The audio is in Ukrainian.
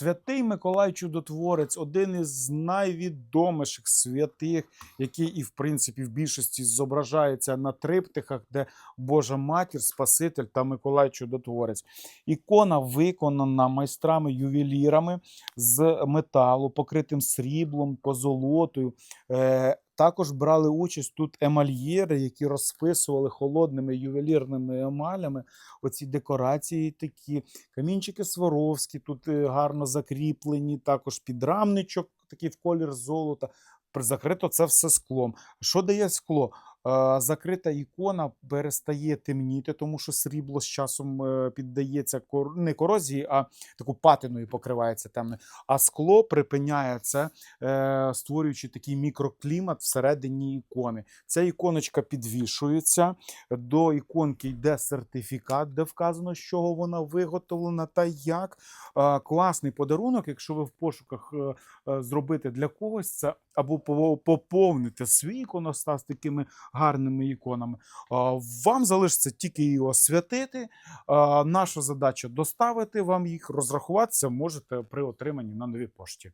Святий Миколай Чудотворець один із найвідоміших святих, який і в принципі в більшості зображається на триптихах, де Божа матір, Спаситель та Миколай Чудотворець. Ікона виконана майстрами-ювелірами з металу, покритим сріблом, позолотою. Також брали участь тут емальєри, які розписували холодними ювелірними емалями оці декорації такі. Камінчики Сваровські тут е, гарно закріплені, також підрамничок, такий в колір золота. Закрито це все склом. Що дає скло? Закрита ікона перестає темніти, тому що срібло з часом е, піддається кор... не корозії, а таку патиною покривається темною. А скло припиняє це, е, створюючи такий мікроклімат всередині ікони. Ця іконочка підвішується. До іконки йде сертифікат, де вказано, з чого вона виготовлена та як. Класний подарунок, якщо ви в пошуках е, зробити для когось це або по- поповнити свій іконостас такими гарними іконами. Вам залишиться тільки її освятити. Наша задача доставити вам їх, розрахуватися можете при отриманні на новій пошті.